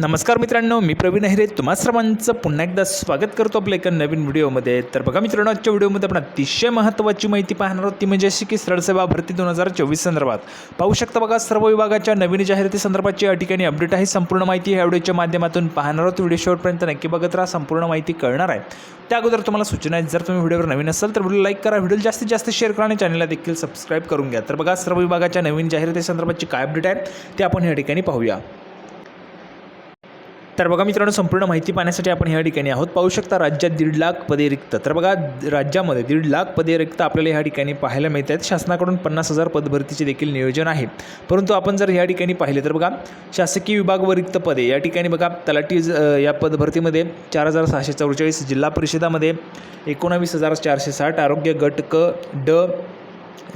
नमस्कार मित्रांनो मी प्रवीण अहिरे. तुम्हा सर्वांचं पुन्हा एकदा स्वागत करतो आपल्या एका नवीन व्हिडिओमध्ये. तर बघा मित्रांनो आजच्या व्हिडिओमध्ये आपण अतिशय महत्त्वाची माहिती पाहणार आहोत. ती म्हणजे अशी की सरळसेवा भरती दोन हजार चोवीस संदर्भात. पाहू शकता बघा सर्व विभागाच्या नवीन जाहिराती संदर्भाची या ठिकाणी अपडेट आहे. संपूर्ण माहिती ह्या व्हिडिओच्या माध्यमातून पाहणार आहोत. व्हिडिओ शेवटपर्यंत नक्की बघत राहा. संपूर्ण माहिती कळणार आहे. त्या अगोदर तुम्हाला सूचना आहेत. जर तुम्ही व्हिडिओवर नवीन असाल तर व्हिडिओ लाईक करा. व्हिडिओ जास्तीत जास्त शेअर करा आणि चॅनलला देखील सबस्क्राईब करून घ्या. तर बघा सर्व विभागाच्या नवीन जाहिराती संदर्भाची काय अपडेट आहे ते आपण या ठिकाणी पाहूया. तर बघा मित्रांनो संपूर्ण माहिती पाहण्यासाठी आपण ह्या ठिकाणी आहोत. पाहू शकता राज्यात दीड लाख पदे रिक्त. तर बघा राज्यामध्ये दीड लाख पदे रिक्त आपल्याला ह्या ठिकाणी पाहायला मिळत आहेत. शासनाकडून पन्नास हजार पदभरतीचे देखील नियोजन आहे. परंतु आपण जर ह्या ठिकाणी पाहिले तर बघा शासकीय विभाग व रिक्त पदे या ठिकाणी बघा तलाठी या पदभरतीमध्ये चार हजार सहाशे चौवेचाळीस जिल्हा परिषदामध्ये एकोणावीस हजार चारशे साठ आरोग्य गट क ड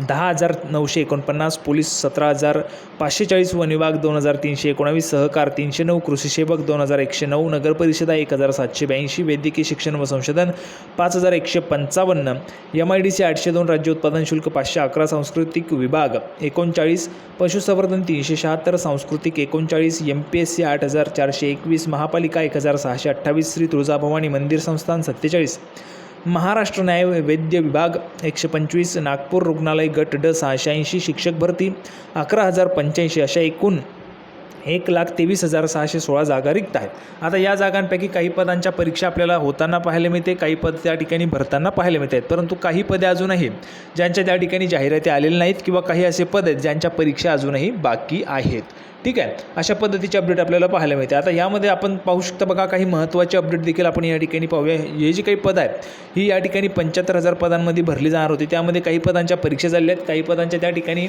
दहा हजार नऊशे एकोणपन्नास पोलीस सतरा हजार पाचशे चाळीस वन विभाग दोन हजार तीनशे एकोणावीस सहकार तीनशे नऊ कृषी सेवक दोन हजार एकशे नऊ नगरपरिषदा एक हजार सातशे ब्याऐंशी वैद्यकीय शिक्षण व संशोधन पाच हजार एकशे पंचावन्न एम आय डी सी आठशे दोन राज्य उत्पादन शुल्क पाचशे अकरा सांस्कृतिक विभाग एकोणचाळीस पशुसंवर्धन तीनशे शहात्तर सांस्कृतिक एकोणचाळीस एम पी एस सी आठ हजार चारशे एकवीस महापालिका एक हजार सहाशे अठ्ठावीस श्री तुळजाभवानी मंदिर संस्थान सत्तेचाळीस. महाराष्ट्र न्याय वैद्य विभाग एकशे पंचवीस नागपूर रुग्णालय गट ड सहाशे ऐंशी शिक्षक भरती अकरा हजार पंच्याऐंशी अशा एकूण एक लाख तेवीस हजार सहाशे सोळा जागा रिक्त आहेत. आता या जागांपैकी काही पदांच्या परीक्षा आपल्याला होताना पाहायला मिळते काही पद त्या ठिकाणी भरताना पाहायला मिळत आहेत. परंतु काही पदे अजूनही ज्यांच्या त्या ठिकाणी जाहिराती आलेल्या नाहीत किंवा काही असे पद आहेत ज्यांच्या परीक्षा अजूनही बाकी आहेत. ठीक आहे? अशा पद्धतीचे अपडेट आपल्याला पाहायला मिळते. आता यामध्ये आपण पाहू शकता बघा काही महत्त्वाचे अपडेट देखील आपण या ठिकाणी पाहूया. हे जी काही पद आहेत ही या ठिकाणी पंच्याहत्तर हजार पदांमध्ये भरली जाणार होती. त्यामध्ये काही पदांच्या परीक्षा झाल्या आहेत काही पदांच्या त्या ठिकाणी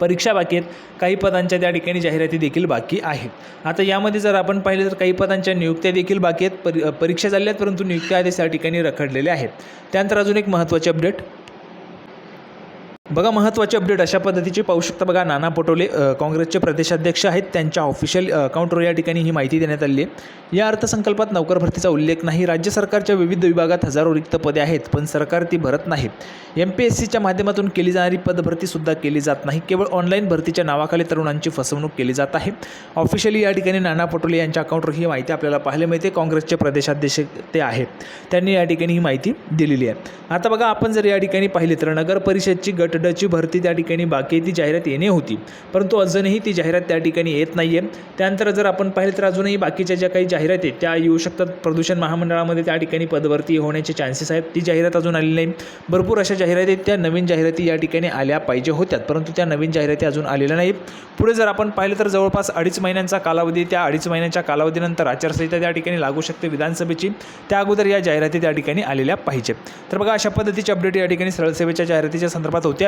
परीक्षा बाकी आहेत. काही पदांच्या त्या ठिकाणी जाहिराती देखील बाकी आहेत. आता यामध्ये जर आपण पाहिलं तर काही पदांच्या नियुक्त्या देखील बाकी आहेत. परी परीक्षा झाल्या आहेत परंतु नियुक्त्या आदेश त्या ठिकाणी रखडलेल्या आहेत. त्यानंतर अजून एक महत्त्वाचे अपडेट. बघा महत्त्वाचे अपडेट अशा पद्धतीचे पाहू शकता बघा नाना पटोले काँग्रेसचे प्रदेशाध्यक्ष आहेत. त्यांच्या ऑफिशियल अकाउंटवर या ठिकाणी ही माहिती देण्यात आली आहे. या अर्थसंकल्पात नोकर भरतीचा उल्लेख नाही. राज्य सरकारच्या विविध विभागात हजारो रिक्त पदे आहेत पण सरकार ती भरत नाही. एम पी एस सीच्या माध्यमातून केली जाणारी पदभरतीसुद्धा केली जात नाही. केवळ ऑनलाईन भरतीच्या नावाखाली तरुणांची फसवणूक केली जात आहे. ऑफिशियली या ठिकाणी नाना पटोले यांच्या अकाउंटवर ही माहिती आपल्याला पाहायला मिळते. काँग्रेसचे प्रदेशाध्यक्ष ते आहेत. त्यांनी या ठिकाणी ही माहिती दिलेली आहे. आता बघा आपण जर या ठिकाणी पाहिले तर नगर परिषदची गट डची भरती त्या ठिकाणी बाकी आहे, ती जाहिरात येणे होती. परंतु अजूनही ती जाहिरात त्या ठिकाणी येत नाही आहे त्यानंतर जर आपण पाहिलं तर अजूनही बाकीच्या ज्या काही जाहिराती आहेत त्या येऊ शकतात. प्रदूषण महामंडळामध्ये त्या ठिकाणी पदभरती होण्याचे चान्सेस आहेत. ती जाहिरात अजून आलेली नाही. भरपूर अशा जाहिराती आहेत त्या नवीन जाहिराती या ठिकाणी आल्या पाहिजे होत्यात परंतु त्या नवीन जाहिराती अजून आलेल्या नाहीत. पुढे जर आपण पाहिलं तर जवळपास अडीच महिन्यांचा कालावधी त्या अडीच महिन्यांच्या कालावधीनंतर आचारसंहिता त्या ठिकाणी लागू शकते विधानसभेची. त्या अगोदर या जाहिराती त्या ठिकाणी आलेल्या पाहिजेत तर बघा अशा पद्धतीची अपडेट या ठिकाणी सरळसेवेच्या जाहिरातीच्या संदर्भात होत्या